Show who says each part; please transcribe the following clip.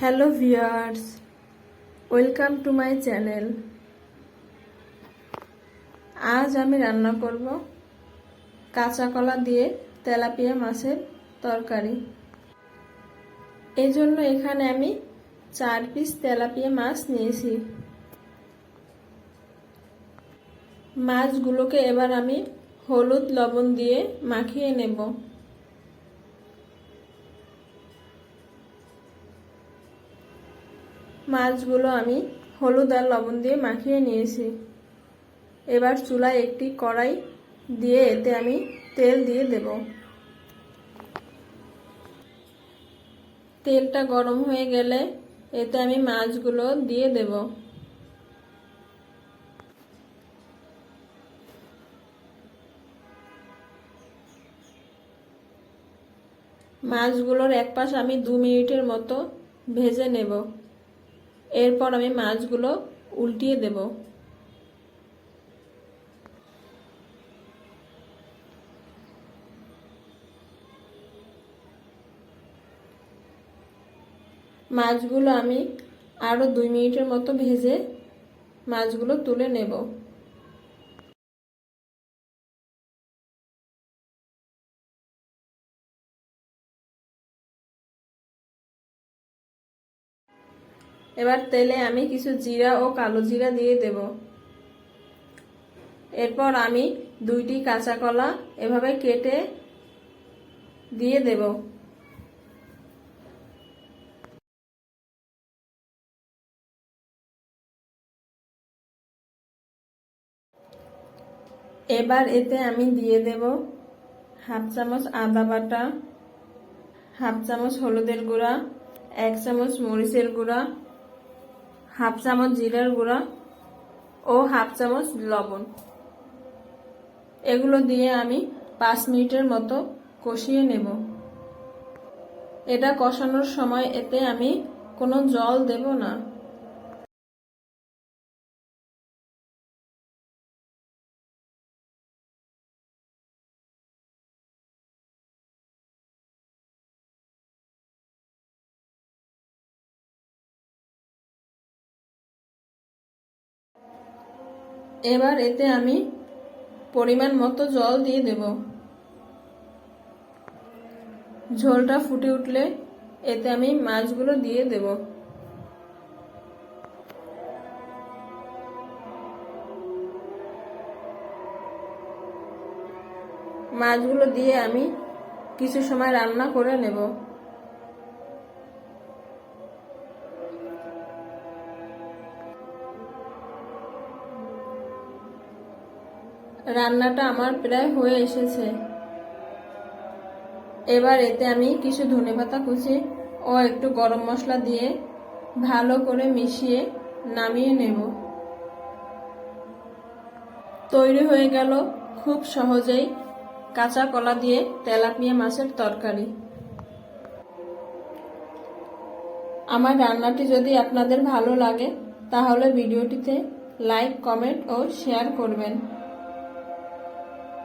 Speaker 1: Hello viewers, welcome to my channel. আজ আমি রান্না করব কাঁচা কলা দিয়ে তেলাপিয়া মাছের তরকারি। এই জন্য এখানে আমি চার পিস তেলাপিয়া মাছ নিয়েছি। মাছগুলোকে এবার আমি হলুদ লবণ দিয়ে মাখিয়ে নেব। মাছগুলো আমি হলুদ আর লবণ দিয়ে মাখিয়ে নিয়েছি। এবার চুলায় একটি কড়াই দিয়ে এতে আমি তেল দিয়ে দেব। তেলটা গরম হয়ে গেলে এতে আমি মাছগুলো দিয়ে দেব। মাছগুলোর এক পাশ আমি দু মিনিটের মতো ভেজে নেব। এরপর আমি মাছগুলো উল্টিয়ে দেব। মাছগুলো আমি আরও দুই মিনিটের মতো ভেজে মাছগুলো তুলে নেব। এবার তেলে আমি কিছু জিরা ও কালো জিরা দিয়ে দেব। এরপর আমি দুইটি কাঁচা কলা এভাবে কেটে দিয়ে দেব। এবার এতে আমি দিয়ে দেব হাফ চামচ আদা বাটা, হাফ চামচ হলুদের গুঁড়া, এক চামচ মরিচের গুঁড়া হাফ চামচ জিরার গুঁড়া ও হাফ চামচ লবণ। এগুলো দিয়ে আমি পাঁচ মিনিটের মতো কষিয়ে নেব। এটা কষানোর সময় এতে আমি কোনো জল দেব না। এবার এতে আমি পরিমাণ মতো জল দিয়ে দেব। ঝোলটা ফুটে উঠলে এতে আমি মাছগুলো দিয়ে দেব। মাছগুলো দিয়ে আমি কিছু সময় রান্না করে নেব। রান্নাটা আমার প্রায় হয়ে এসেছে। এবার এতে আমি কিছু ধনে পাতা কুচি ও একটু গরম মশলা দিয়ে ভালো করে মিশিয়ে নামিয়ে নেব। তৈরি হয়ে গেল খুব সহজেই কাঁচা কলা দিয়ে তেলাপিয়া মাছের তরকারি। আমার রান্নাটি যদি আপনাদের ভালো লাগে, তাহলে ভিডিওটিতে লাইক, কমেন্ট ও শেয়ার করবেন।